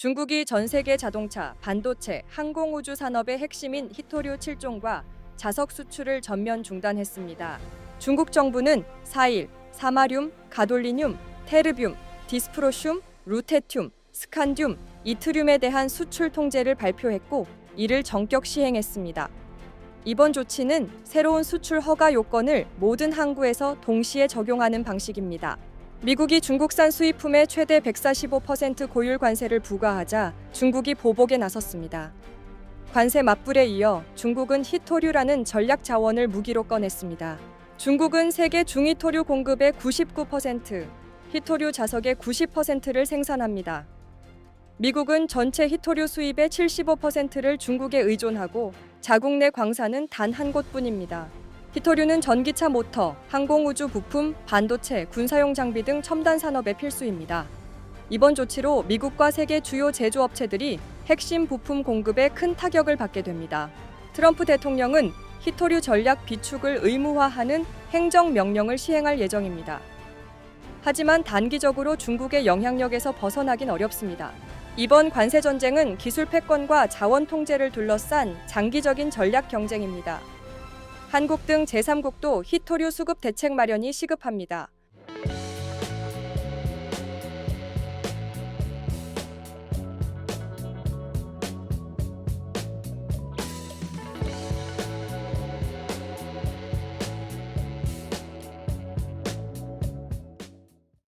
중국이 전 세계 자동차, 반도체, 항공우주 산업의 핵심인 히토류 7종과 자석 수출을 전면 중단했습니다. 중국 정부는 4일 사마륨, 가돌리늄, 테르뷴, 디스프로슘, 루테튬, 스칸듐, 이트륨에 대한 수출 통제를 발표했고 이를 전격 시행했습니다. 이번 조치는 새로운 수출 허가 요건을 모든 항구에서 동시에 적용하는 방식입니다. 미국이 중국산 수입품에 최대 145% 고율 관세를 부과하자 중국이 보복에 나섰습니다. 관세 맞불에 이어 중국은 히토류라는 전략 자원을 무기로 꺼냈습니다. 중국은 세계 중히토류 공급의 99%, 히토류 자석의 90%를 생산합니다. 미국은 전체 히토류 수입의 75%를 중국에 의존하고 자국 내 광산은 단 한 곳뿐입니다. 히토류는 전기차 모터, 항공우주 부품, 반도체, 군사용 장비 등 첨단 산업의 필수입니다. 이번 조치로 미국과 세계 주요 제조업체들이 핵심 부품 공급에 큰 타격을 받게 됩니다. 트럼프 대통령은 히토류 전략 비축을 의무화하는 행정 명령을 시행할 예정입니다. 하지만 단기적으로 중국의 영향력에서 벗어나긴 어렵습니다. 이번 관세 전쟁은 기술 패권과 자원 통제를 둘러싼 장기적인 전략 경쟁입니다. 한국 등 제3국도 히토류 수급 대책 마련이 시급합니다.